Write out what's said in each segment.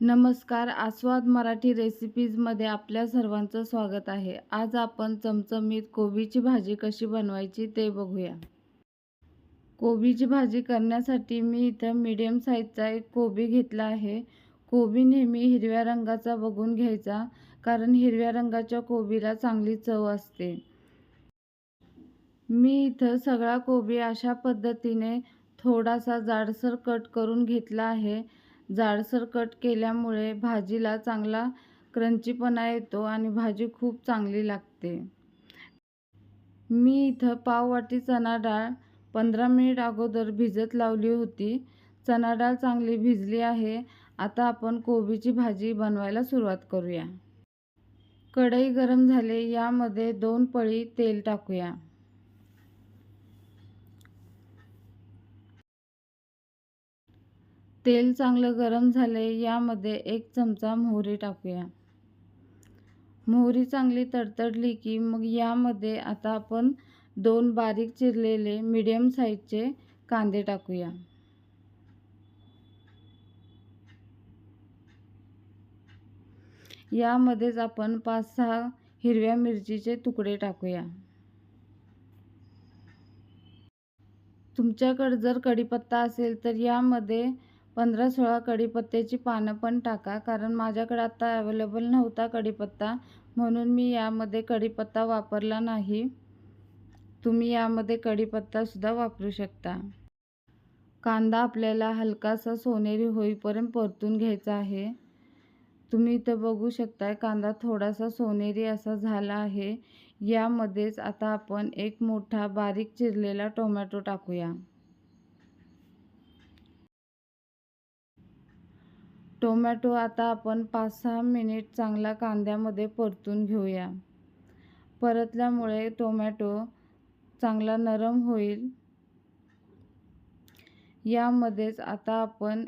नमस्कार आस्वाद मराठी रेसिपीजमध्ये आपल्या सर्वांचं स्वागत आहे. आज आपण चमचमीत कोबीची भाजी कशी बनवायची ते बघूया. कोबीची भाजी करण्यासाठी मी इथं मीडियम साईजचा एक कोबी घेतला आहे. कोबी नेहमी हिरव्या रंगाचा बघून घ्यायचा कारण हिरव्या रंगाच्या कोबीला चांगली चव असते. मी इथं सगळा कोबी अशा पद्धतीने थोडासा जाडसर कट करून घेतला आहे. जाडसर कट केल्यामुळे भाजीला चांगला क्रंचीपणा येतो आणि भाजी खूप चांगली लागते. मी इथं पाववाटी चणा डाळ पंधरा मिनिट अगोदर भिजत लावली होती. चणा डाळ चांगली भिजली आहे. आता आपण कोबीची भाजी बनवायला सुरुवात करूया. कढई गरम झाले यामध्ये दोन पळी तेल टाकूया. तेल चांगलं गरम झाले यामध्ये एक चमचा मोहरी टाकूया. मोहरी चांगली तडतडली की मग यामध्ये आता आपण दोन बारीक चिरलेले मीडियम साईजचे कांदे टाकूया. यामध्येच आपण पाच सहा हिरव्या मिरचीचे तुकडे टाकूया. तुमच्याकडे जर कढीपत्ता असेल तर यामध्ये पंधरा सोळा कढीपत्त्याची पानं पण टाका कारण माझ्याकडे आता अवेलेबल नव्हता कढीपत्ता म्हणून मी यामध्ये कढीपत्ता वापरला नाही. तुम्ही यामध्ये कढीपत्तासुद्धा वापरू शकता. कांदा आपल्याला हलकासा सोनेरी होईपर्यंत परतून घ्यायचा आहे. तुम्ही इथं बघू शकताय कांदा थोडासा सोनेरी असा झाला आहे. यामध्येच आता आपण एक मोठा बारीक चिरलेला टोमॅटो टाकूया. टोमॅटो आता आपण पाच सहा मिनिट चांगला कांद्यामध्ये परतून घेऊया. परतल्यामुळे टोमॅटो चांगला नरम होईल. यामध्येच आता आपण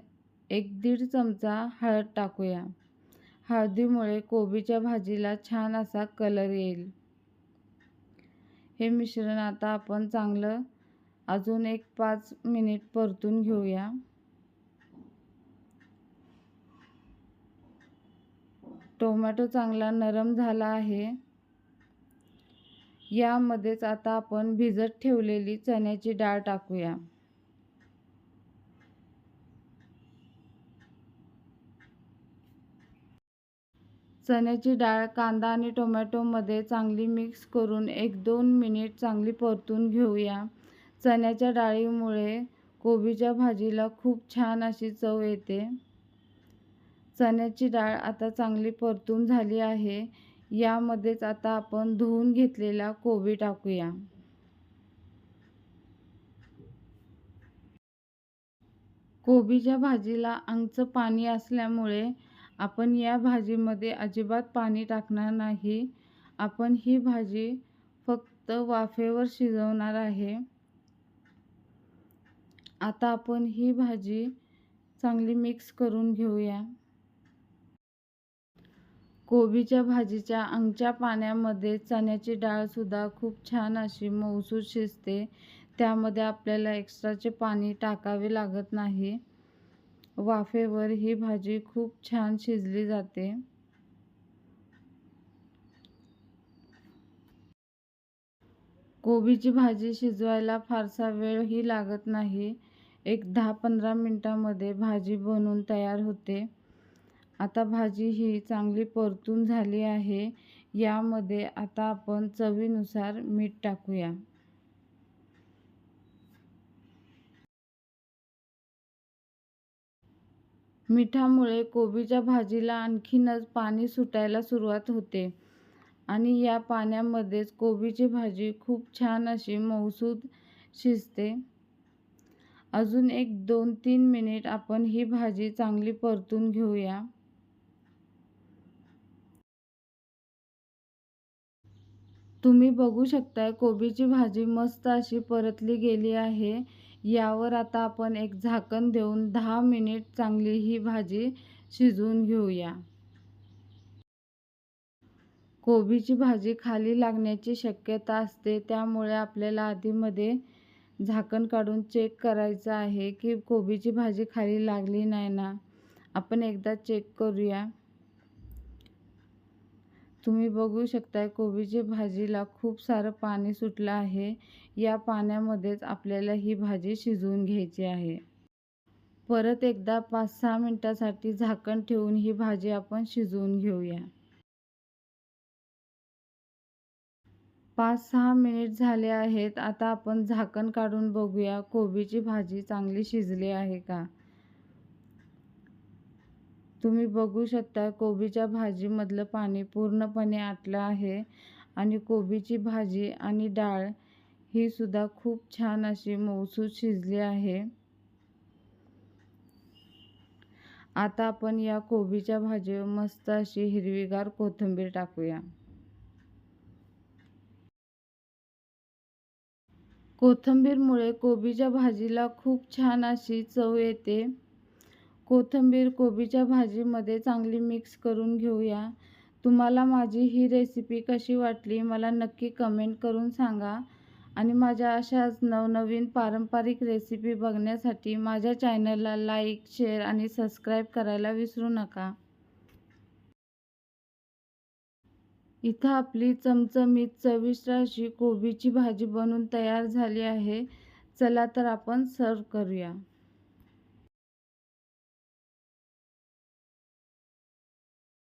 एक दीड चमचा हळद टाकूया. हळदीमुळे कोबीच्या भाजीला छान असा कलर येईल. हे मिश्रण आता आपण चांगलं अजून एक पाच मिनिट परतून घेऊया. टोमॅटो चांगला नरम झाला आहे. यामध्येच आता आपण भिजत ठेवलेली चण्याची डाळ टाकूया. चण्याची डाळ कांदा आणि टोमॅटोमध्ये चांगली मिक्स करून एक दोन मिनिट चांगली परतून घेऊया. चण्याच्या डाळीमुळे कोबीच्या भाजीला खूप छान अशी चव येते. चण्याची डाळ आता चांगली परतून झाली आहे. यामध्येच आता आपण धुवून घेतलेला कोबी टाकूया. कोबीच्या भाजीला अंगचं पाणी असल्यामुळे आपण या भाजीमध्ये अजिबात पाणी टाकणार नाही. आपण ही भाजी फक्त वाफेवर शिजवणार आहे. आता आपण ही भाजी चांगली मिक्स करून घेऊया. कोबीच्या भाजीच्या अंगच्या पाण्यामध्ये चण्याची डाळसुद्धा खूप छान अशी मऊसूद शिजते. त्यामध्ये आपल्याला एक्स्ट्राचे पाणी टाकावे लागत नाही. वाफेवर ही भाजी खूप छान शिजली जाते. कोबीची भाजी शिजवायला फारसा वेळही लागत नाही. एक दहा पंधरा मिनटामध्ये भाजी बनून तयार होते. आता भाजी ही चांगली परतून झाली आहे. यामध्ये आता आपण चवीनुसार मीठ टाकूया. मिठामुळे कोबीच्या भाजीला आणखीनच पाणी सुटायला सुरुवात होते. आणि या पाण्यामध्येच कोबीची भाजी खूप छान अशी मऊसूद शिजते. अजून एक दोन तीन मिनिट आपण ही भाजी चांगली परतून घेऊया. तुम्ही बघू शकताय कोबीची भाजी मस्त अशी परतली गेली आहे. यावर आता आपण एक झाकण देऊन दहा मिनिट चांगली ही भाजी शिजवून घेऊया. कोबीची भाजी खाली लागण्याची शक्यता असते त्यामुळे आपल्याला आधीमध्ये झाकण काढून चेक करायचं आहे की कोबीची भाजी खाली लागली नाही ना. आपण एकदा चेक करूया. तुम्ही बघू शकताय कोबीची भाजीला खूप सारं पाणी सुटलं आहे. या पाण्यामध्येच आपल्याला ही भाजी शिजवून घ्यायची आहे. परत एकदा पाच सहा मिनटासाठी झाकण ठेवून ही भाजी आपण शिजवून घेऊया. पाच सहा मिनिट झाले आहेत. आता आपण झाकण काढून बघूया कोबीची भाजी चांगली शिजली आहे का? तुम्ही बघू शकता कोबीच्या भाजीमधलं पाणी पूर्णपणे आटलं आहे आणि कोबीची भाजी आणि डाळ ही सुद्धा खूप छान अशी मऊसूत शिजली आहे. आता आपण या कोबीच्या भाजीवर मस्त अशी हिरवीगार कोथिंबीर टाकूया. कोथिंबीरमुळे कोबीच्या भाजीला खूप छान अशी चव येते. कोथिंबीर कोबीच्या भाजीमध्ये चांगली मिक्स करून घेऊया. तुम्हाला माझी ही रेसिपी कशी वाटली मला नक्की कमेंट करून सांगा. आणि माझ्या अशाच नवनवीन पारंपरिक रेसिपी बघण्यासाठी माझ्या चॅनलला लाईक शेअर आणि सबस्क्राईब करायला विसरू नका. इथं आपली चमचमीत चविष्ट अशी कोबीची भाजी बनून तयार झाली आहे. चला तर आपण सर्व करूया.